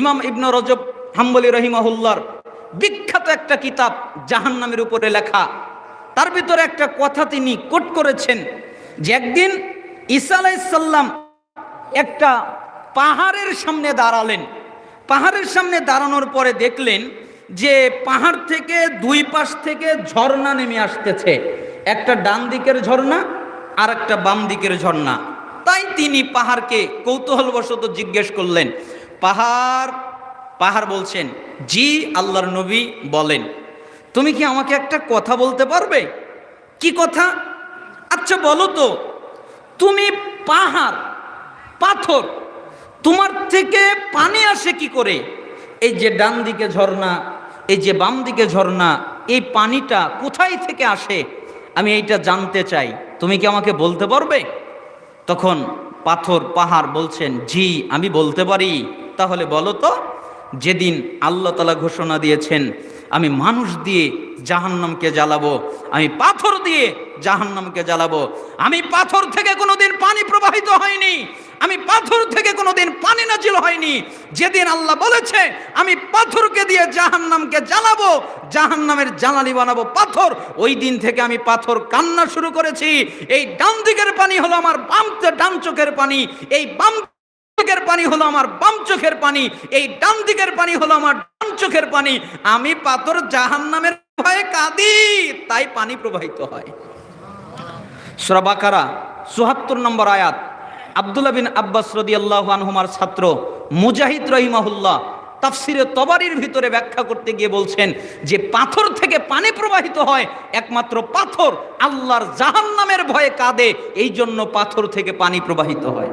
ইমাম ইবন রজব হাম্বলি রহিমাহুল্লার বিখ্যাত একটা কিতাব জাহান্নামের উপরে লেখা। তার ভিতরে একটা কথা তিনি কোট করেছেন যে একদিন ঈসা আলাইসাল্লাম একটা পাহাড়ের সামনে দাঁড়ালেন। পাহাড়ের সামনে দাঁড়ানোর পরে দেখলেন যে পাহাড় থেকে দুই পাশ থেকে ঝর্ণা নেমে আসতেছে। একটা ডান দিকের ঝর্ণা আর একটা বাম দিকের ঝর্ণা। তাই তিনি পাহাড়কে কৌতূহলবশত জিজ্ঞেস করলেন পাহাড় পাহাড় বলছেন, জি আল্লাহর নবী বলেন। তুমি কি আমাকে একটা কথা বলতে পারবে? কি কথা? আচ্ছা বলো তো, তুমি পাহাড়, পাথর, তোমার থেকে পানি আসে কি করে? এই যে ডান দিকে ঝর্ণা, এই যে বাম দিকে ঝর্ণা, এই পানিটা কোথায় থেকে আসে? আমি এইটা জানতে চাই, তুমি কি আমাকে বলতে পারবে? তখন পাথর, পাহাড় বলছেন, জি, আমি বলতে পারি। তাহলে বলো তো, যেদিন আল্লাহ তালা ঘোষণা দিয়েছেন, আমি মানুষ দিয়ে জাহান্নামকে জ্বালাবো, আমি পাথর দিয়ে জাহান্নামকে জ্বালাবো, আমি পাথর থেকে কোনোদিন পানি প্রবাহিত হয়নি, আমি পাথর থেকে কোনোদিন পানি নাজিল হয়নি, যেদিন আল্লাহ বলেছে, আমি পাথরকে দিয়ে জাহান্নামকে জ্বালাবো, জাহান্নামের জ্বালানি বানাবো পাথর, ওই দিন থেকে আমি পাথর কান্না শুরু করেছি, এই ডান দিকের পানি হলো আমার বাম ডান চোখের পানি, এই বাম চোখের পানি হলো আমার বাম চোখের পানি, এই ডান দিকের পানি হলো আমার ডান চোখের পানি। আমি পাথর জাহান্নামের ভয়ে কাঁদি, তাই পানি প্রবাহিত হয়। সূরা বাকারা চুহাত্তর নম্বর আয়াত। আব্দুল্লাহ বিন আব্বাস রদিয়াল্লাহু আনহুমার ছাত্র মুজাহিদ রহিমাহুল্লাহ তাফসিরে তবারির ভিতরে ব্যাখ্যা করতে গিয়ে বলছেন যে পাথর থেকে পানি প্রবাহিত হয়, একমাত্র পাথর আল্লাহর জাহান্নামের ভয়ে কাঁদে এই জন্য পাথর থেকে পানি প্রবাহিত হয়।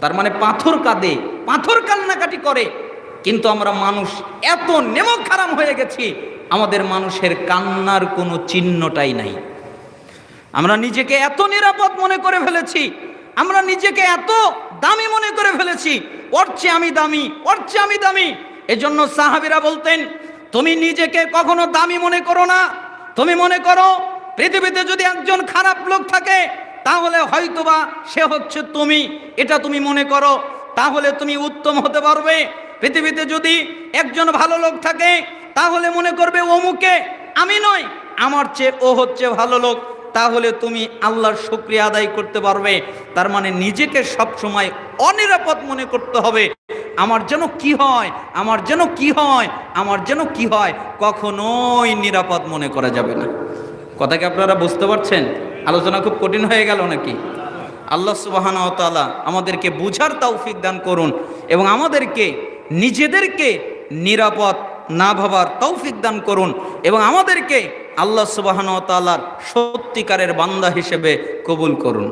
তার মানে পাথর কাঁদে, পাথর কান্নাকাটি করে। কিন্তু আমরা মানুষ এত নেমক খারাপ হয়ে গেছি, আমাদের মানুষের কান্নার কোনো চিহ্নটাই নাই। আমরা নিজেকে এত নিরাপদ মনে করে ফেলেছি, আমরা নিজেকে এত দামি মনে করে ফেলেছি, ওর চেয়ে আমি দামি, ওর চেয়ে আমি দামি। এজন্য সাহাবিরা বলতেন, তুমি নিজেকে কখনো দামি মনে করো না। তুমি মনে করো, পৃথিবীতে যদি একজন খারাপ লোক থাকে তাহলে হয়তোবা সে হচ্ছে তুমি, এটা তুমি মনে করো, তাহলে তুমি উত্তম হতে পারবে। পৃথিবীতে যদি একজন ভালো লোক থাকে, তাহলে মনে করবে, অমুকে, আমি নয় আমার চেয়ে ও হচ্ছে ভালো লোক। তাহলে তুমি আল্লাহর শুক্রিয়া আদায় করতে পারবে। তার মানে নিজেকে সব সময় অনিরাপদ মনে করতে হবে। আমার যেন কি হয়, আমার যেন কি হয়, আমার যেন কি হয়, কখনোই নিরাপদ মনে করা যাবে না। কথা কি আপনারা বুঝতে পারছেন? আলোচনা খুব কঠিন হয়ে গেল নাকি? আল্লাহ সুবাহানা তাআলা আমাদেরকে বুঝার তৌফিক দান করুন এবং আমাদেরকে নিজেদেরকে নিরাপদ না ভাবার তৌফিক দান করুন এবং আমাদেরকে আল্লাহ সুবাহান তালার সত্যিকারের বান্দা হিসেবে কবুল করুন।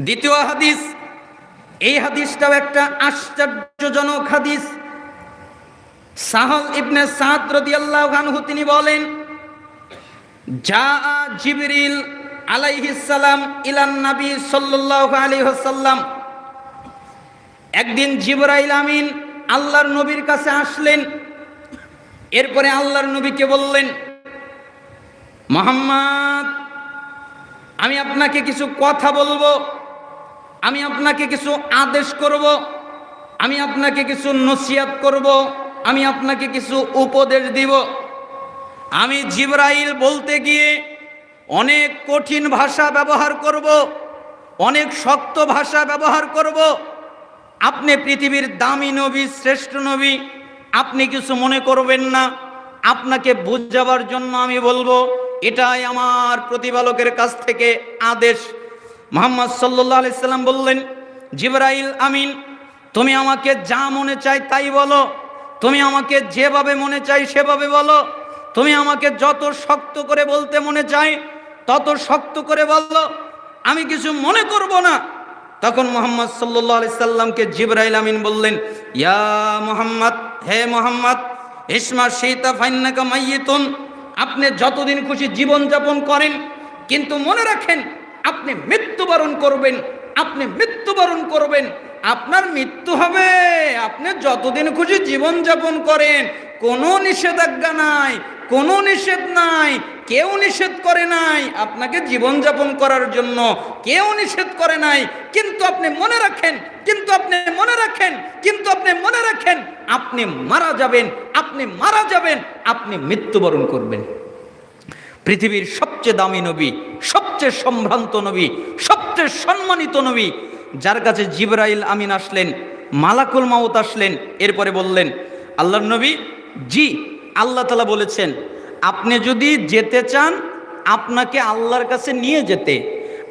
দ্বিতীয় হাদিস, এই হাদিসটাও একটা আশ্চর্যজনক হাদিস। সাহল ইবনে সাদ রাদিয়াল্লাহু তিনি বলেন যা জিবরিল আলাইহিস সালাম ইলান নবী সাল্লাল্লাহু আলাইহি ওয়াসাল্লাম। একদিন জিবরাইল আমিন আল্লাহর নবীর কাছে আসলেন। এরপরে আল্লাহর নবীকে বললেন, মোহাম্মদ, আমি আপনাকে কিছু কথা বলব, আমি আপনাকে কিছু আদেশ করব, আমি আপনাকে কিছু নসিয়াত করব, আমি আপনাকে কিছু উপদেশ দিব। আমি জিবরাইল বলতে গিয়ে অনেক কঠিন ভাষা ব্যবহার করব, অনেক শক্ত ভাষা ব্যবহার করব। আপনি পৃথিবীর দামি নবী, শ্রেষ্ঠ নবী, আপনি কিছু মনে করবেন না। আপনাকে বুঝাবার জন্য আমি বলব, এটাই আমার প্রতিপালকের কাছ থেকে আদেশ। মোহাম্মদ সাল্লাহ আলাইসাল্লাম বললেন, জিবরাইল, আমিন, তুমি আমাকে যা মনে চাই তাই বলো। তুমি আমাকে যেভাবে মনে চাই সেভাবে বলো। তুমি আমাকে যত শক্ত করে বলতে মনে চাই, তত শক্ত করে বলো। আমি কিছু মনে করব না। তখন মোহাম্মদ সাল্লাহ সাল্লামকে জিবরাইল আমিন বললেন, ইয়া মোহাম্মদ, হে মোহাম্মদ, ইসমা সীতা ফাইন্নাকা মাইয়িতুন। আপনি যতদিন খুশি জীবন যাপন করেন, কিন্তু মনে রাখেন, আপনি মৃত্যুবরণ করবেন, আপনি মৃত্যুবরণ করবেন। আপনার মৃত্যু হবে, আপনি যতদিন খুশি জীবন যাপন করেন, কোনো নিষেধাজ্ঞা নাই। কোনো নিষেধ নাই, কেউ নিষেধ করে নাই আপনাকে জীবনযাপন করার জন্য, কেউ নিষেধ করে নাই, কিন্তু আপনি মনে রাখেন, কিন্তু আপনি মনে রাখেন, কিন্তু আপনি মনে রাখেন, আপনি মারা যাবেন, আপনি মারা যাবেন, আপনি মৃত্যুবরণ করবেন। পৃথিবীর সবচেয়ে দামি নবী, সবচেয়ে সম্ভ্রান্ত নবী, সবচেয়ে সম্মানিত নবী, যার কাছে জিবরাইল আমিন আসলেন, মালাকুল মাউত আসলেন, এরপরে বললেন, আল্লাহর নবী, জি আল্লাহ তালা বলেছেন, আপনি যদি যেতে চান, আপনাকে আল্লাহর কাছে নিয়ে যেতে।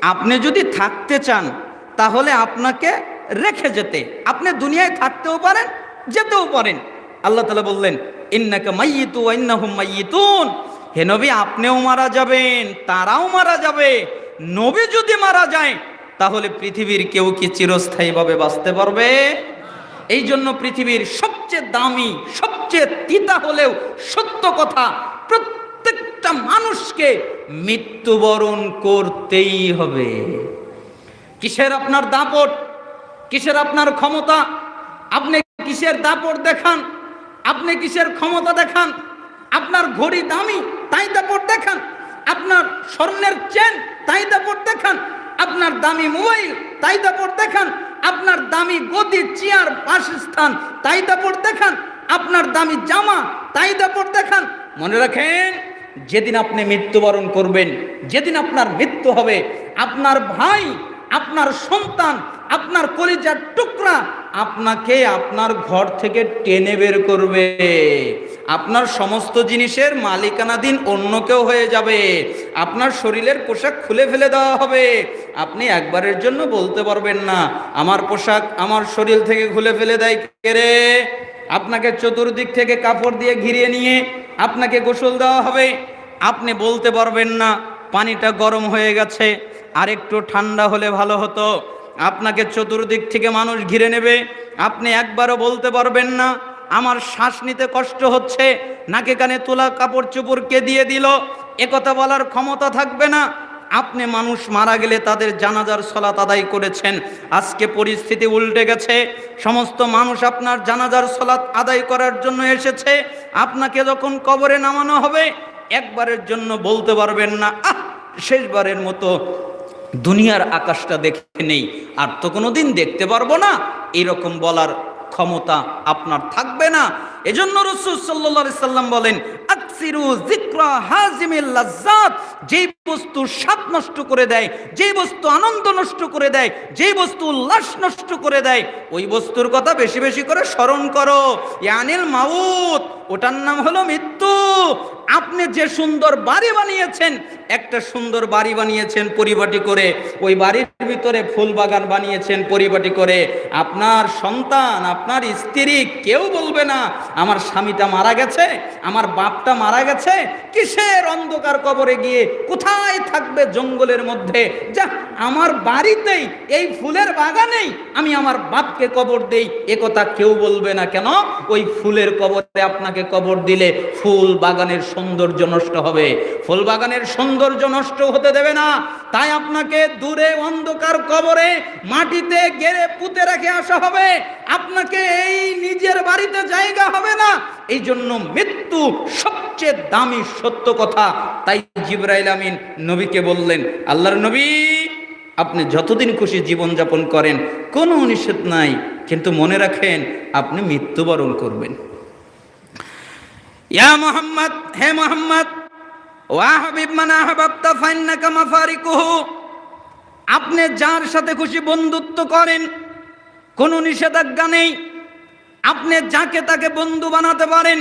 আপনি যদি থাকতে চান, তাহলে আপনাকে রেখে যেতে। আপনি দুনিয়ায় থাকতেও পারেন, যেতেও পারেন। আল্লাহ তালা বললেন, ইন্নাকা মাইয়িতু ওয়া ইন্নাহুম মাইয়িতুন। হে নবী, আপনিও মারা যাবেন, তারাও মারা যাবে। নবী যদি মারা যায়, তাহলে পৃথিবীর কেউ কি চিরস্থায়ীভাবে বাঁচতে পারবে? এই জন্য পৃথিবীর সবচেয়ে দামি, সবচেয়ে তিতা হলেও সত্য কথা, প্রত্যেকটা মানুষকে মৃত্যুবরণ করতেই হবে। কিসের আপনার দাপট? কিসের আপনার ক্ষমতা? আপনি কিসের দাপট দেখান? আপনি কিসের ক্ষমতা দেখান? আপনার ঘড়ি দামি, তাই দাপট দেখান। আপনার স্বর্ণের চেন, তাই দাপট দেখান। আপনার দামি মোবাইল, তাই দাপট দেখান। আপনার দামি গদি, চেয়ার, বাসস্থান, তাই দাপট দেখান। আপনার দামি জামা, তাই দাপট দেখান। মনে রাখেন, যেদিন আপনি মৃত্যুবরণ করবেন, যেদিন আপনার মৃত্যু হবে, আপনার ভাই, আপনার সন্তান, আপনার কলিজার টুকরা আপনাকে আপনার ঘর থেকে টেনে বের করবে। আপনার সমস্ত জিনিসের মালিকানাধীন অন্য কেউ হয়ে যাবে। আপনার শরীরের পোশাক খুলে ফেলে দেওয়া হবে। আপনি একবারের জন্য বলতে পারবেন না, আমার পোশাক আমার শরীর থেকে খুলে ফেলে দেয় কে রে? আপনাকে চতুর্দিক থেকে কাপড় দিয়ে ঘিরিয়ে নিয়ে আপনাকে গোসল দেওয়া হবে। আপনি বলতে পারবেন না, পানিটা গরম হয়ে গেছে, আর একটু ঠান্ডা হলে ভালো হতো। আপনাকে চতুর্দিক থেকে মানুষ ঘিরে নেবে। আপনি একবারও বলতে পারবেন না, আমার শ্বাস নিতে কষ্ট হচ্ছে, নাকে কানে তোলা কাপড় চোপড় কে দিয়ে দিল? একথা বলার ক্ষমতা থাকবে না। আপনি মানুষ মারা গেলে তাদের জানাজার সলাত আদায় করেছেন। আজকে পরিস্থিতি উল্টে গেছে। সমস্ত মানুষ আপনার জানাজার সলাত আদায় করার জন্য এসেছে। আপনাকে যখন কবরে নামানো হবে, একবারের জন্য বলতে পারবেন না, আহ, শেষবারের মতো দুনিয়ার আকাশটা দেখে নেই। আর তো কোনো দিন দেখতে পারব না। এরকম বলার ক্ষমতা আপনার থাকবে না। এজন্য রসুল সাল্লা সাল্লাম বলেন, আকসিরু বস্তু স্বাদ নষ্ট করে দেয় যে বস্তু আনন্দ নষ্ট করে দেয়, যেই বস্তু উল্লাস নষ্ট করে দেয়, ওই বস্তুর কথা বেশি বেশি করে স্মরণ করো। ইয়ানিল মাউত, ওটার নাম হলো মৃত্যু। আপনি যে সুন্দর বাড়ি বানিয়েছেন, একটা সুন্দর বাড়ি বানিয়েছেন পরিপাটি করে, ওই বাড়ির ভিতরে ফুল বাগান বানিয়েছেন পরিপাটি করে, আপনার সন্তান, আপনার স্ত্রী কেউ বলবে না, আমার স্বামীটা মারা গেছে, আমার বাপটা মারা গেছে, কিসের অন্ধকার কবরে গিয়ে কোথায় থাকবে জঙ্গলের মধ্যে? যা, আমার বাড়িতেই, এই ফুলের বাগানেই আমি আমার বাপকে কবর দেই। এ কথা কেউ বলবে না কেন? ওই ফুলের কবরে আপনাকে কবর দিলে ফুল বাগানের সৌন্দর্য নষ্ট হবে। ফুল বাগানের সৌন্দর্য নষ্ট হতে দেবে না। তাই আপনাকে দূরে অন্ধকার কবরে মাটিতে গেড়ে পুঁতে রেখে আসা হবে। আপনাকে এই নিজের বাড়িতে জায়গা হবে না। এই জন্য মৃত্যু সবচেয়ে দামি সত্য কথা। তাই জিব্রাইল আমিন নবীকে বললেন, আল্লাহর নবী, আপনি যতদিন খুশি জীবনযাপন করেন, কোনো নিষেধ নাই। কিন্তু মনে রাখেন, আপনি মৃত্যুবরণ করবেন। ইয়া মোহাম্মদ, হে মোহাম্মদ, ওয়া হাবিব মানা হাবাবতা ফাইন্নাকা মাফারিকুহু। আপনি যার সাথে খুশি বন্ধুত্ব করেন, কোনো নিষেধাজ্ঞা নেই। আপনি যাকে তাকে বন্ধু বানাতে পারেন,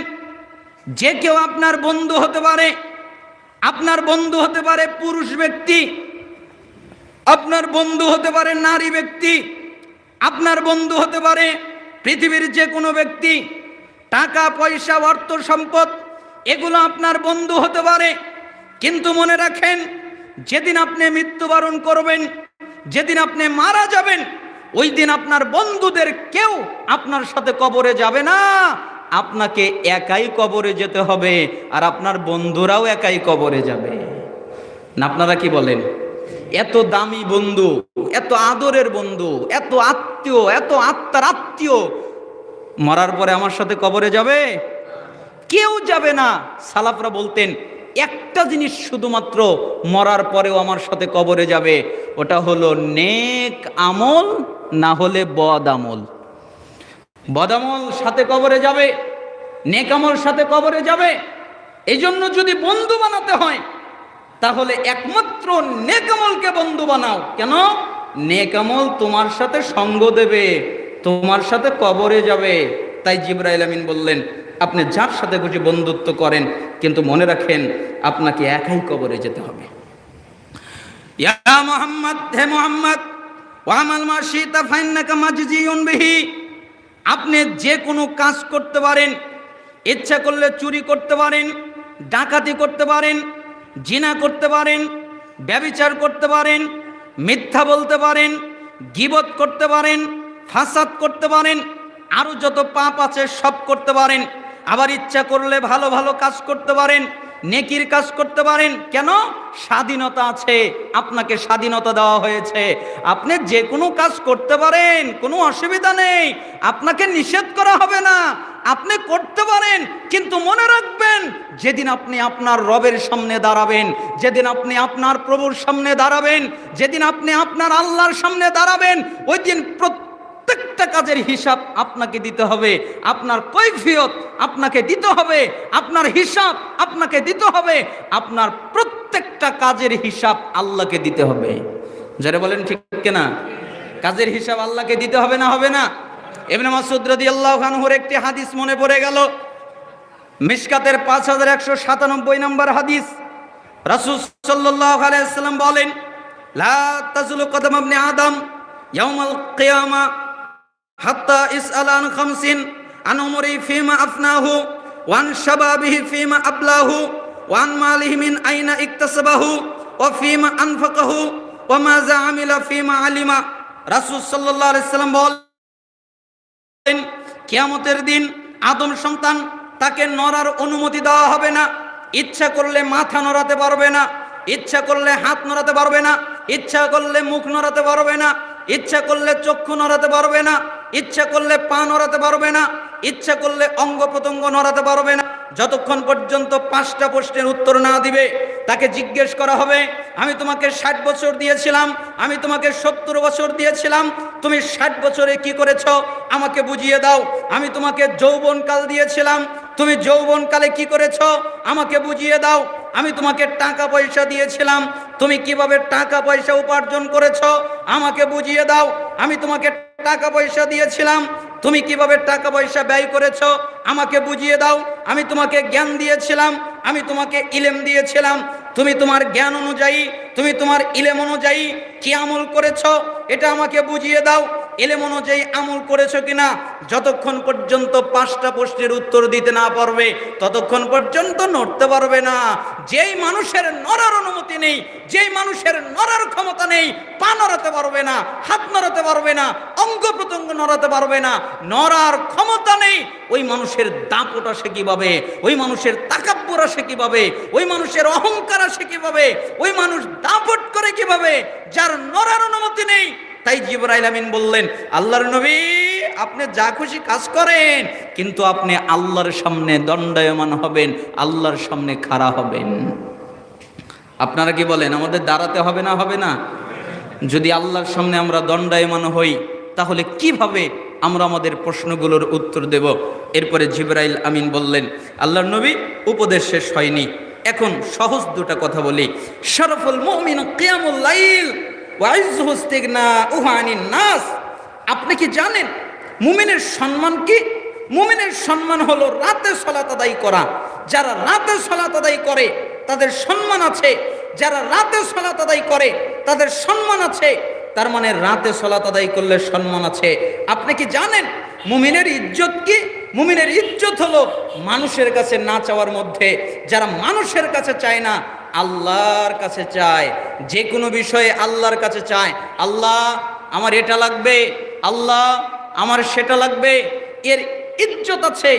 যে কেউ আপনার বন্ধু হতে পারে, আপনার বন্ধু হতে পারে পুরুষ ব্যক্তি, আপনার বন্ধু হতে পারে নারী ব্যক্তি, আপনার বন্ধু হতে পারে পৃথিবীর যে কোনো ব্যক্তি, টাকা, পয়সা, অর্থ, সম্পদ, এগুলো আপনার বন্ধু হতে পারে। কিন্তু মনে রাখেন, যেদিন আপনি মৃত্যুবরণ করবেন, যেদিন আপনি মারা যাবেন ওই দিন আপনার বন্ধুদের কেউ আপনার সাথে কবরে যাবে না। আপনাকে একাই কবরে যেতে হবে আর আপনার বন্ধুরাও একাই কবরে যাবে। না, আপনারা কি বলেন? এত দামি বন্ধু, এত আদরের বন্ধু, এত আত্মীয়, এত আত্মার আত্মীয় মরার পরে আমার সাথে কবরে যাবে? কেউ যাবে না, সালাফরা বলতেন একটা জিনিস শুধুমাত্র মরার পরেও আমার সাথে কবরে যাবে, ওটা হলো নেক আমল, না হলে বদ আমল। বদামল সাথে কবরে যাবে, নেক আমল সাথে কবরে যাবে। এই জন্য যদি বন্ধু বানাতে হয়, তাহলে একমাত্র নেক আমলকে বন্ধু বানাও। কেন? নেক আমল তোমার সাথে সঙ্গ দেবে, তোমার সাথে কবরে যাবে। তাই জিব্রাইল আমিন বললেন, আপনি যার সাথে খুশি বন্ধুত্ব করেন কিন্তু মনে রাখেন আপনাকে একাই কবরে যেতে হবে। ইয়া মোহাম্মদ, হে মোহাম্মদ আপনি যে কোনো কাজ করতে পারেন, ইচ্ছা করলে চুরি করতে পারেন, ডাকাতি করতে পারেন, জিনা করতে পারেন, ব্যবিচার করতে পারেন, মিথ্যা বলতে পারেন, গিবত করতে পারেন, ফাসাদ করতে পারেন আরও যত পাপ আছে সব করতে পারেন। আবার ইচ্ছা করলে ভালো ভালো কাজ করতে পারেন, নেকির কাজ করতে পারেন। কেন? স্বাধীনতা আছে, আপনাকে স্বাধীনতা দেওয়া হয়েছে। আপনি যে কোনো কাজ করতে পারেন, কোনো অসুবিধা নেই, আপনাকে নিষেধ করা হবে না। আপনি করতে পারেন, কিন্তু মনে রাখবেন, যেদিন আপনি আপনার রবের সামনে দাঁড়াবেন, যেদিন আপনি আপনার প্রভুর সামনে দাঁড়াবেন, যেদিন আপনি আপনার আল্লাহর সামনে দাঁড়াবেন, ওই দিন প্রত্যেকটা কাজের হিসাব আপনাকে দিতে হবে। আপনার কৈফিয়ত আপনাকে দিতে হবে। আপনার হিসাব আপনাকে দিতে হবে। আপনার প্রত্যেকটা কাজের হিসাব আল্লাহকে দিতে হবে। যারা বলেন ঠিক কিনা? কাজের হিসাব আল্লাহকে দিতে হবে না হবে না? এমনি মাসুদ রদি আল্লাহ খানহুর একটি হাদিস মনে পড়ে গেল। মিসকাতের পাঁচ হাজার একশো সাতানব্বই নম্বর হাদিস। রাসুল সাল্লাহ আলাইসাল্লাম বলেন, লা তাজুলু কদম আপনি আদম, ইয়াউমাল কিয়ামা হাত্তা ইসআল আন খামসিন আন উমরি ফিমা আফনাহু, ওয়ান শাবাবিহি ফিমা আবলাহু, ওয়ান মালিহি মিন আইনা ইকতাসাবাহু, ওয়া ফিমা আনফাকাহু, ওয়া মাযা আমিলা ফিমা আলিমা। রাসূল সাল্লাল্লাহু আলাইহি সাল্লাম বলেন, কিয়ামতের দিন আদম সন্তান তাকে নড়ার অনুমতি দেওয়া হবে না। ইচ্ছা করলে মাথা নড়াতে পারবে না, ইচ্ছা করলে হাত নড়াতে পারবে না, ইচ্ছা করলে মুখ নড়াতে পারবে না, ইচ্ছা করলে চক্ষু নড়াতে পারবে না ইচ্ছা করলে পা নড়াতে পারবে না, ইচ্ছা করলে অঙ্গ প্রত্যঙ্গ নড়াতে পারবে না। যতক্ষণ পর্যন্ত পাঁচটা প্রশ্নের উত্তর না দিবে, তাকে জিজ্ঞেস করা হবে, আমি তোমাকে ষাট বছর দিয়েছিলাম, আমি তোমাকে সত্তর বছর দিয়েছিলাম, তুমি ষাট বছরে কি করেছ? আমাকে বুঝিয়ে দাও, আমি তোমাকে যৌবনকাল দিয়েছিলাম, তুমি যৌবনকালে কি করেছ? আমাকে বুঝিয়ে দাও, আমি তোমাকে টাকা পয়সা দিয়েছিলাম, তুমি কীভাবে টাকা পয়সা উপার্জন করেছ? আমাকে বুঝিয়ে দাও। আমি তোমাকে টাকা পয়সা দিয়েছিলাম। তুমি কীভাবে টাকা পয়সা ব্যয় করেছ আমাকে বুঝিয়ে দাও। আমি তোমাকে জ্ঞান দিয়েছিলাম, আমি তোমাকে ইলেম দিয়েছিলাম। তুমি তোমার জ্ঞান অনুযায়ী, তুমি তোমার ইলেম অনুযায়ী কি আমল করেছ? এটা আমাকে বুঝিয়ে দাও। এলেম অনুযায়ী আমল করেছ কিনা? যতক্ষণ পর্যন্ত পাঁচটা প্রশ্নের উত্তর দিতে না পারবে, ততক্ষণ পর্যন্ত নড়তে পারবে না। যেই মানুষের নড়ার অনুমতি নেই, যেই মানুষের নড়ার ক্ষমতা নেই, পা নড়াতে পারবে না, হাত নড়াতে পারবে না, অঙ্গ প্রত্যঙ্গ নড়াতে পারবে না, নড়ার ক্ষমতা নেই, ওই মানুষের দাপট আসে কীভাবে? ওই মানুষের তাকাব্বর আসে কীভাবে? ওই মানুষের অহংকার আসে কীভাবে? ওই মানুষ দাপট করে কীভাবে? যার নড়ার অনুমতি নেই। তাই জিবরাইল আমিন বললেন, আল্লাহর নবী, আপনি যা খুশি কাজ করেন, কিন্তু আপনি আল্লাহর সামনে দণ্ডায়মান হবেন, আল্লাহর সামনে খাড়া হবেন। আপনারা কি বলেন, আমাদের দাঁড়াতে হবে না হবে না? যদি আল্লাহর সামনে আমরা দণ্ডায়মান হই, তাহলে কীভাবে আমরা আমাদের প্রশ্নগুলোর উত্তর দেব? এরপরে জিবরাইল আমিন বললেন, আল্লাহর নবী, উপদেশ শেষ হয়নি। এখন সহজ দুটা কথা বলি। শরফুল মুমিন কিয়ামুল লাইল নাস। আপনি কি জানেন, মুমিনের সম্মান কি? মুমিনের সম্মান হলো রাতে সলাত আদায় করা। যারা রাতে সলাত আদায় করে, তাদের সম্মান আছে। যারা রাতে সলাত আদায় করে, তাদের সম্মান আছে। তার মানে রাতে সলাত আদায় করলে সম্মান আছে। আপনি কি জানেন, মুমিনের ইজ্জত কি? মুমিনের ইজ্জত হলো মানুষের কাছে না চাওয়ার মধ্যে। যারা মানুষের কাছে চায় না আল্লাহর কাছে চায়, যে কোনো বিষয়ে আল্লাহর কাছে চায়, আল্লাহ আমার এটা লাগবে, আল্লাহ আমার সেটা লাগবে, এর ইজ্জত আছে,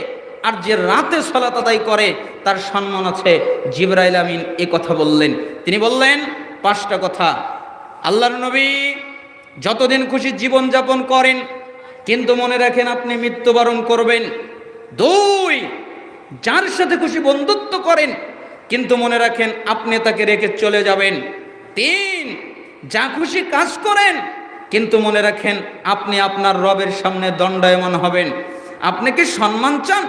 আর যে রাতে সলাত আদায় করে, তার সম্মান আছে। জিবরাইল আমিন এ কথা বললেন। তিনি বললেন, পাঁচটা কথা। আল্লাহর নবী যতদিন খুশি জীবন যাপন করেন, কিন্তু মনে রাখেন আপনি মৃত্যুবরণ করবেন। দুই, যার সাথে খুশি বন্ধুত্ব করেন কিন্তু মনে রাখেন, আপনি তাকে রেখে চলে যাবেন। তিন, যা খুশি কাজ করেন। কিন্তু মনে রাখেন, আপনি আপনার রবের সামনে দণ্ডায়মান হবেন। আপনি কি সম্মান চান?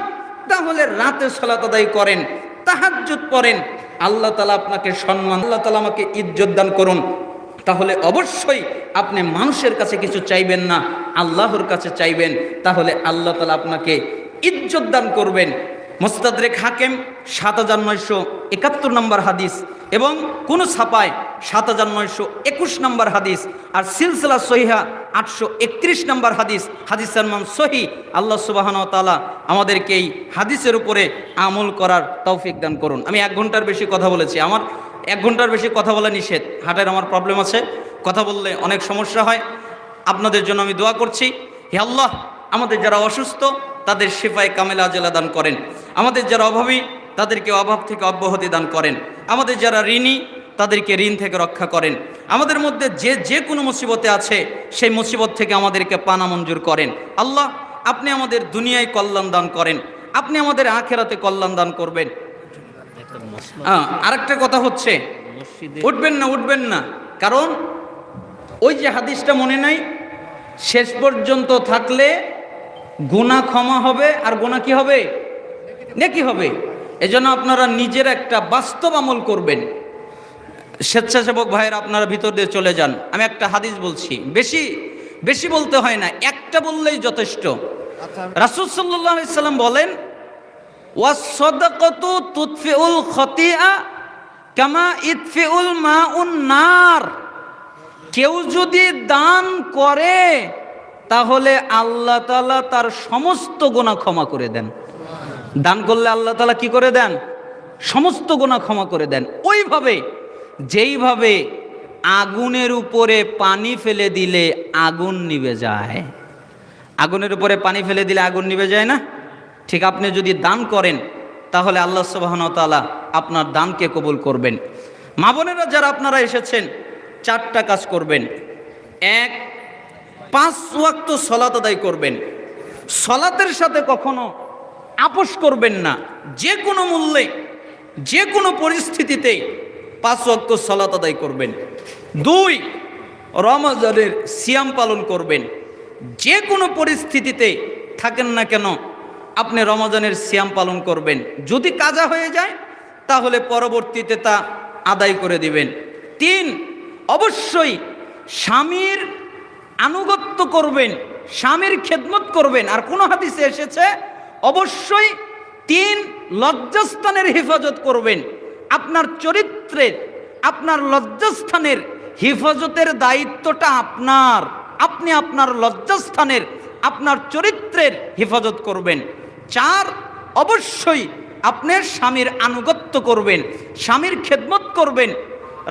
তাহলে রাতে সলাত আদায় করেন, তাহাজ্জুদ পড়েন। আল্লাহ তালা আপনাকে সম্মান, আল্লাহ তালা আমাকে ইজ্জত দান করুন। তাহলে অবশ্যই আপনি মানুষের কাছে কিছু চাইবেন না, আল্লাহর কাছে চাইবেন। তাহলে আল্লাহ তালা আপনাকে ইজ্জত দান করবেন। মোস্তাদরেক হাকেম সাত হাজার নয়শো একাত্তর নম্বর হাদিস এবং কোন ছাপায় সাত হাজার নয়শো একুশ নম্বর হাদিস আর সিলসিলা সহিহা আটশো একত্রিশ নম্বর হাদিস। হাদিস সালমান সহি। আল্লাহ সুবাহন তালা আমাদেরকে এই হাদিসের উপরে আমল করার তৌফিক দান করুন। আমি এক ঘণ্টার বেশি কথা বলেছি। আমার এক ঘণ্টার বেশি কথা বলা নিষেধ। হাটের আমার প্রবলেম আছে। কথা বললে অনেক সমস্যা হয়। আপনাদের জন্য আমি দোয়া করছি। হে আল্লাহ, আমাদের যারা অসুস্থ তাদের শিফায় কামেলা আজেলা দান করেন। আমাদের যারা অভাবী, তাদেরকে অভাব থেকে অব্যাহতি দান করেন। আমাদের যারা ঋণী, তাদেরকে ঋণ থেকে রক্ষা করেন। আমাদের মধ্যে যে যে কোনো মুসিবতে আছে, সেই মুসিবত থেকে আমাদেরকে পানা মঞ্জুর করেন। আল্লাহ, আপনি আমাদের দুনিয়ায় কল্যাণ দান করেন। আপনি আমাদের আখেরাতে কল্যাণ দান করবেন। আরেকটা কথা হচ্ছে, উঠবেন না উঠবেন না। কারণ, ওই যে হাদিসটা মনে নাই, শেষ পর্যন্ত থাকলে গুণা ক্ষমা হবে আর গুণা কি হবে? নেকি হবে। এজন্য আপনারা নিজের একটা বাস্তব আমল করবেন। স্বেচ্ছাসেবক ভাইয়ের আপনারা ভিতর দিয়ে চলে যান। আমি একটা হাদিস বলছি। বেশি বেশি বলতে হয় না একটা বললেই যথেষ্ট। রাসুল সাল্লাহ সাল্লাম বলেন ওয়াসদাকাতু খতিয়া কামা ইতফিউল মাউন নার। কেউ যদি দান করে তাহলে আল্লাহ তাআলা তার সমস্ত গোনা ক্ষমা করে দেন। দান করলে আল্লাহ তাআলা কি করে দেন? সমস্ত গোনা ক্ষমা করে দেন। ওইভাবে, যেইভাবে আগুনের উপরে পানি ফেলে দিলে আগুন নিভে যায়। আগুনের উপরে পানি ফেলে দিলে আগুন নিভে যায় না? ঠিক আপনি যদি দান করেন, তাহলে আল্লাহ সুবাহনতালা আপনার দানকে কবুল করবেন। মা বোনেরা, যারা আপনারা এসেছেন, চারটা কাজ করবেন। এক পাঁচ ওয়াক্ত সলাত আদায় করবেন। সলাতের সাথে কখনো আপোষ করবেন না। যে কোনো মূল্যে, যে কোনো পরিস্থিতিতে পাঁচ ওয়াক্ত সলাত আদায় করবেন। দুই, রমজানের সিয়াম পালন করবেন। যে কোনো পরিস্থিতিতে থাকেন না কেন, আপনি রমজানের সিয়াম পালন করবেন। যদি কাজা হয়ে যায়, তাহলে পরবর্তীতে তা আদায় করে দিবেন। তিন, অবশ্যই স্বামীর আনুগত্য করবেন, স্বামীর খেদমত করবেন। আর কোন হাদিসে এসেছে, অবশ্যই তিন লজ্জাস্থানের হেফাজত করবেন। আপনার চরিত্রের, আপনার লজ্জাস্থানের হেফাজতের দায়িত্বটা আপনার। আপনি আপনার লজ্জাস্থানের, আপনার চরিত্রের হেফাজত করবেন। চার, অবশ্যই আপনার স্বামীর আনুগত্য করবেন, স্বামীর খেদমত করবেন।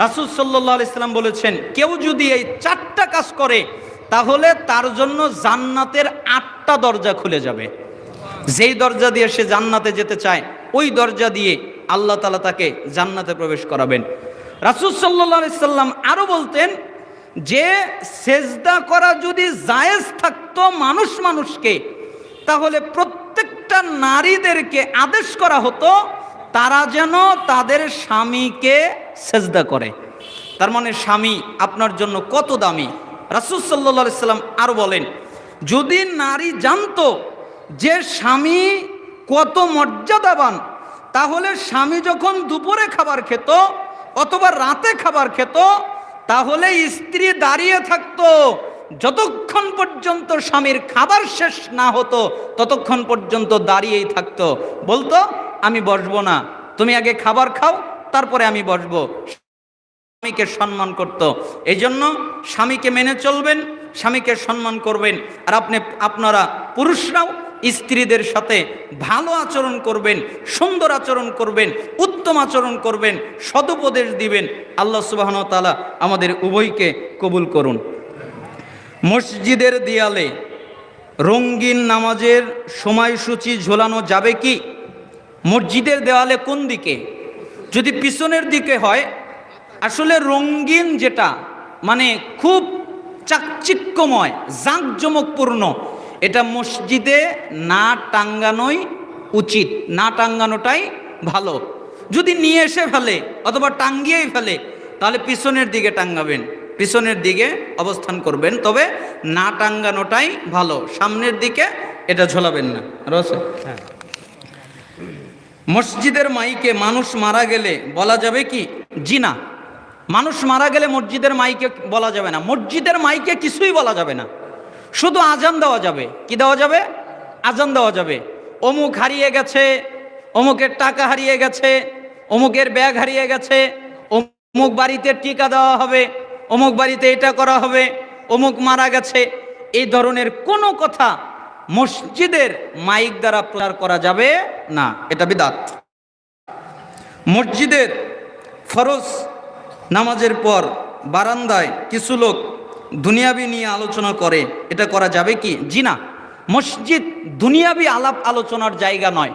রাসুল সাল্লাহ ইসলাম বলেছেন, কেউ যদি এই চারটা কাজ করে তাহলে তার জন্য জান্নাতের আটটা দরজা খুলে যাবে। যেই দরজা দিয়ে সে জান্নাতে যেতে চায়, ওই দরজা দিয়ে আল্লাহ তালা তাকে জান্নাতে প্রবেশ করাবেন। রাসুল সাল্লাহ সাল্লাম আরও বলতেন যে, সেজদা করা যদি জায়েজ থাকতো মানুষ মানুষকে, তাহলে প্রত্যেকটা নারীদেরকে আদেশ করা হতো, তারা যেন তাদের স্বামীকে সেজদা করে। তার মানে স্বামী আপনার জন্য কত দামি? রাসুল সাল্লা সাল্লাম আরও বলেন, যদি নারী জানতো যে স্বামী কত মর্যাদাবান, তাহলে স্বামী যখন দুপুরে খাবার খেত অথবা রাতে খাবার খেত, তাহলে স্ত্রী দাঁড়িয়ে থাকতো। যতক্ষণ পর্যন্ত স্বামীর খাবার শেষ না হতো, ততক্ষণ পর্যন্ত দাঁড়িয়েই থাকতো। বলতো, আমি বসবো না। তুমি আগে খাবার খাও, তারপরে আমি বসবো। স্বামীকে সম্মান করত। এই জন্য স্বামীকে মেনে চলবেন, স্বামীকে সম্মান করবেন। আর আপনি, আপনারা পুরুষরাও স্ত্রীদের সাথে ভালো আচরণ করবেন, সুন্দর আচরণ করবেন, উত্তম আচরণ করবেন, সদুপদেশ দিবেন। আল্লাহ সুবাহন তালা আমাদের উভয়কে কবুল করুন। মসজিদের দেয়ালে রঙ্গিন নামাজের সময়সূচি ঝোলানো যাবে কি? মসজিদের দেওয়ালে কোন দিকে? যদি পিছনের দিকে হয় আসলে রঙ্গিন যেটা মানে খুব চাকচিক্যময় জাঁকজমকপূর্ণ এটা মসজিদে না টাঙ্গানোই উচিত না টাঙ্গানোটাই ভালো। যদি নিয়ে এসে ফেলে অথবা টাঙ্গিয়েই ফেলে তাহলে পিছনের দিকে টাঙ্গাবেন পিছনের দিকে অবস্থান করবেন। তবে না টাঙ্গানোটাই ভালো সামনের দিকে এটা ঝোলাবেন না। আরও আছে? মসজিদের মাইকে মানুষ মারা গেলে বলা যাবে কি? জি না মানুষ মারা গেলে মসজিদের মাইকে বলা যাবে না। মসজিদের মাইকে কিছুই বলা যাবে না। শুধু আজান দেওয়া যাবে। কি দেওয়া যাবে? আজান দেওয়া যাবে। অমুক হারিয়ে গেছে, অমুকের টাকা হারিয়ে গেছে, অমুকের ব্যাগ হারিয়ে গেছে, অমুক বাড়িতে টিকা দেওয়া হবে, অমুক বাড়িতে এটা করা হবে, অমুক মারা গেছে। এই ধরনের কোনো কথা মসজিদের মাইক দ্বারা প্রচার করা যাবে না। এটা বিদাত। মসজিদের ফরজ নামাজের পর বারান্দায় কিছু লোক দুনিয়াবি নিয়ে আলোচনা করে। এটা করা যাবে কি? জি না মসজিদ দুনিয়াবি আলাপ আলোচনার জায়গা নয়।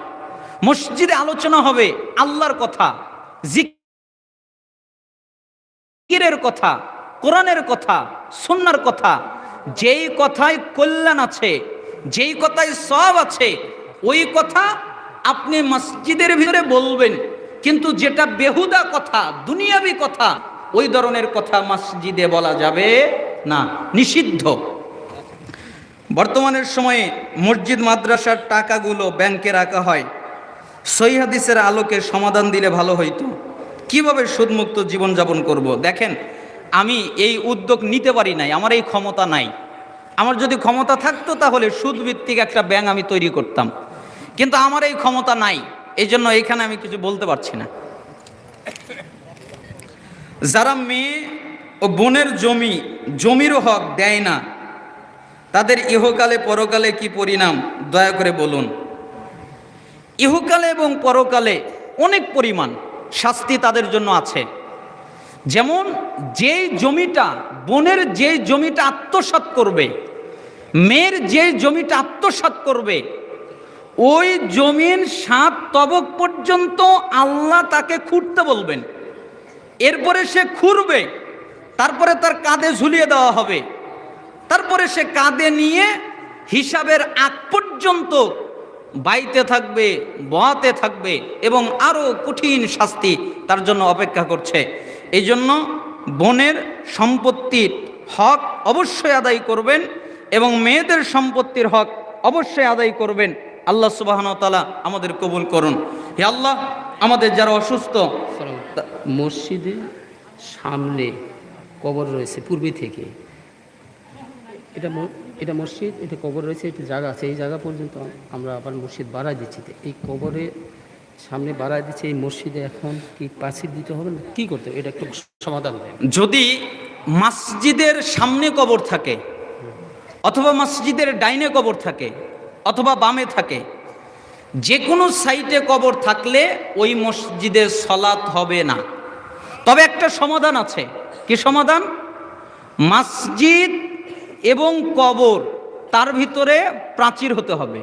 মসজিদে আলোচনা হবে আল্লাহর কথা, জিকিরের কথা, কোরআনের কথা, সুন্নার কথা। যেই কথায় কল্যাণ আছে, যেই কথায় সব আছে, ওই কথা আপনি মসজিদের ভিতরে বলবেন। কিন্তু যেটা বেহুদা কথা, দুনিয়াবি কথা, ওই ধরনের কথা মসজিদে বলা যাবে না, নিষিদ্ধ। বর্তমানের সময়ে মসজিদ মাদ্রাসার টাকাগুলো ব্যাংকে রাখা হয়। সহি হাদিসের আলোকে সমাধান দিলে ভালো হইতো। কীভাবে সুদমুক্ত জীবনযাপন করব? দেখেন, আমি এই উদ্যোগ নিতে পারি নাই, আমার এই ক্ষমতা নাই। আমার যদি ক্ষমতা থাকতো তাহলে সুদভিত্তিক একটা ব্যাংক আমি তৈরি করতাম। কিন্তু আমার এই ক্ষমতা নাই। এই জন্য এখানে আমি কিছু বলতে পারছি না। যারা মেয়ে ও বোনের জমি জমির হক দেয় না, তাদের ইহকালে পরকালে কি পরিণাম? দয়া করে বলুন। ইহকালে এবং পরকালে অনেক পরিমাণ শাস্তি তাদের জন্য আছে। যেমন যেই জমিটা বোনের যে জমিটা আত্মসাৎ করবে, মেয়ের যে জমিটা আত্মসাৎ করবে ওই জমিন সাত তবক পর্যন্ত আল্লাহ তাকে খুঁড়তে বলবেন। এরপরে সে খুঁড়বে, তারপরে তার কাঁধে ঝুলিয়ে দেওয়া হবে। তারপরে সে কাঁধে নিয়ে হিসাবের আগ পর্যন্ত বাইতে থাকবে, বহাতে থাকবে এবং আরও কঠিন শাস্তি তার জন্য অপেক্ষা করছে। এই জন্য বোনের সম্পত্তির হক অবশ্যই আদায় করবেন এবং মেয়েদের সম্পত্তির হক অবশ্যই আদায় করবেন। আল্লাহ সুবাহন তালা আমাদের কবুল করুন। হে আল্লাহ আমাদের যারা অসুস্থ মসজিদের সামনে কবর রয়েছে পূর্বে থেকে। এটা এটা মসজিদ এটা কবর রয়েছে একটা জায়গা আছে। এই জায়গা পর্যন্ত আমরা আবার মসজিদ বাড়াই দিচ্ছি। তো এই কবরে সামনে বাড়াই দিচ্ছে এই মসজিদে এখন কি পাঁচিল দিতে হবে না? কী করতে হবে? এটা একটু সমাধান যদি মসজিদের সামনে কবর থাকে অথবা মসজিদের ডাইনে কবর থাকে অথবা বামে থাকে। যে কোনো সাইটে কবর থাকলে ওই মসজিদে সলাৎ হবে না। তবে একটা সমাধান আছে। কি সমাধান? মসজিদ এবং কবর তার ভিতরে প্রাচীর হতে হবে।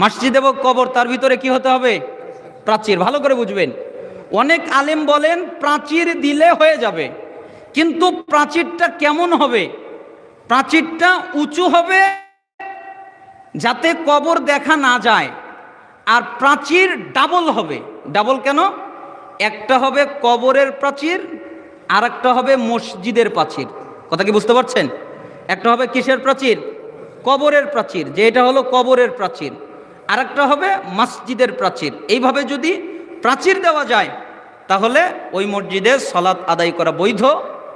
মসজিদ এবং কবর তার ভিতরে কি হতে হবে? প্রাচীর। ভালো করে বুঝবেন। অনেক আলেম বলেন, প্রাচীর দিলে হয়ে যাবে। কিন্তু প্রাচীরটা কেমন হবে? প্রাচীরটা উঁচু হবে যাতে কবর দেখা না যায়, আর প্রাচীর ডাবল হবে। ডাবল কেন? একটা হবে কবরের প্রাচীর আর একটা হবে মসজিদের প্রাচীর। কথা কি বুঝতে পারছেন? একটা হবে কিসের প্রাচীর? কবরের প্রাচীর, যে এটা হলো কবরের প্রাচীর। আর একটা হবে মসজিদের প্রাচীর। এইভাবে যদি প্রাচীর দেওয়া যায়, তাহলে ওই মসজিদে সলাৎ আদায় করা বৈধ।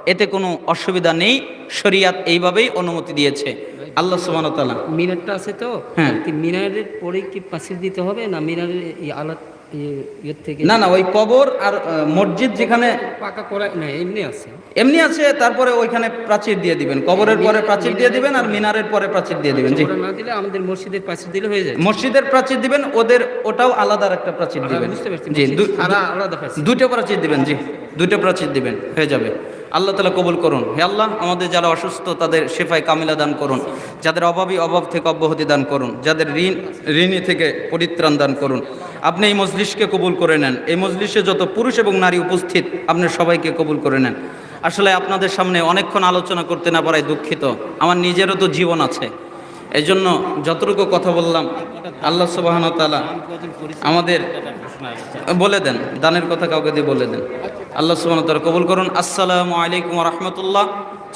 এতে কোনো অসুবিধা নেই। শরিয়াত এইভাবেই অনুমতি দিয়েছে। আল্লাহ সুবাহতাল্লাহ মিনারটা আছে তো? হ্যাঁ। মিনারের পরে কি পাঁচিল দিতে হবে না মিনারের এই আলাদ না না ওই কবর আর মসজিদ যেখানে পাকা করা না এমনি আছে। এমনি আছে তারপরে ওইখানে প্রাচীর দিয়ে দিবেন। কবরের পরে প্রাচীর দিয়ে দিবেন আর মিনারের পরে প্রাচীর দিয়ে দিবেন। জি। না দিলে আমাদের মসজিদের পাঁচিল দিলে হয়ে যায়। মসজিদের প্রাচীর দিবেন ওদের ওটাও আলাদা একটা প্রাচীর দিবেন। জি আলাদা দুটো প্রাচীর দিবেন জি। দুটো প্রাচীর দিবেন হয়ে যাবে। আল্লাহ তালা কবুল করুন। হে আল্লাহ, আমাদের যারা অসুস্থ, তাদের সেফায় কামিলা দান করুন। যাদের অভাবী, অভাব থেকে অব্যাহতি দান করুন। যাদের ঋণ, ঋণী থেকে পরিত্রাণ দান করুন। আপনি এই মজলিসকে কবুল করে নেন। এই মজলিশে যত পুরুষ এবং নারী উপস্থিত, আপনি সবাইকে কবুল করে নেন। আসলে আপনাদের সামনে অনেকক্ষণ আলোচনা করতে না পারায় দুঃখিত। আমার নিজেরও তো জীবন আছে। এই জন্য যতটুকু কথা বললাম, আল্লাহ সুবাহন তালা আমাদের বলে দেন, দানের কথা কাউকে দিয়ে বলে দেন। আল্লাহ সুবাহন তালা কবুল করুন। আসসালামু আলাইকুম রহমতুল্লাহ।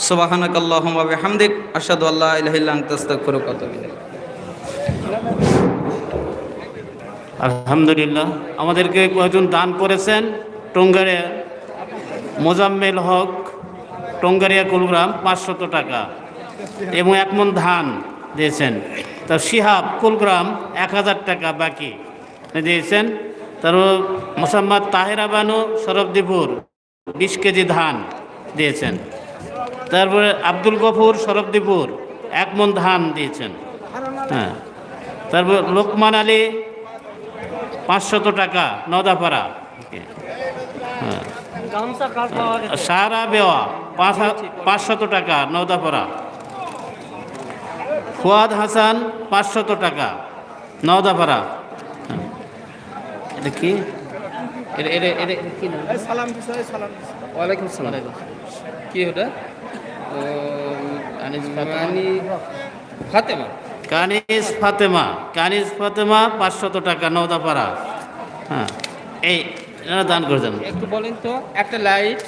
সুবাহানাক আল্লাহ হামদিক আসাদু আল্লাহ ওয়া আতুবু ইলাইক। আলহামদুলিল্লাহ। আমাদেরকে কয়েকজন দান করেছেন। টঙ্গারে মোজাম্মেল হক, টঙ্গারিয়া কুলগ্রাম পাঁচশত টাকা। এবং এক মন ধান। দিয়েছেন। তার শিহাব কুলগ্রাম এক হাজার টাকা বাকি দিয়েছেন। তারপর মোসাম্মদ তাহেরা বানু সরবদীপুর বিশ কেজি ধান দিয়েছেন। তারপরে আব্দুল গফুর সরবদীপুর এক মন ধান দিয়েছেন। হ্যাঁ। তারপর লোকমান আলী পাঁচশত টাকা নদাপাড়া হ্যাঁ। সারা বেওয়া পাঁচ পাঁচশত টাকা নদাপাড়া ফুয়াদ হাসান পাঁচশত টাকা। নওদাপাড়া। এটা কি? কি ওয়ালাইকুম সালাম। ওটা? ফাতেমা। কানিস ফাতেমা। কানিস ফাতেমা পাঁচশত টাকা নওদাপাড়া। হ্যাঁ। এই দান। একটু বলেন তো একটা লাইট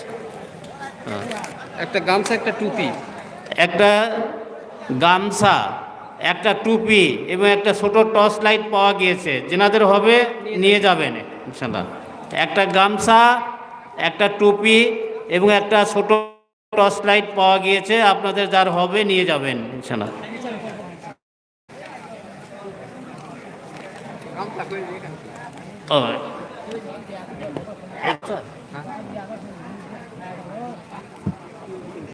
হ্যাঁ। একটা গামছা একটা টুপি। একটা গামছা একটা টুপি এবং একটা ছোট টর্চ লাইট পাওয়া গিয়েছে। যেনাদের হবে, নিয়ে যাবেন। ইনশাল্লাহ একটা গামছা, একটা টুপি এবং একটা ছোট টর্চ লাইট পাওয়া গিয়েছে। আপনাদের যার হবে, নিয়ে যাবেন ইনশাল্লাহ ও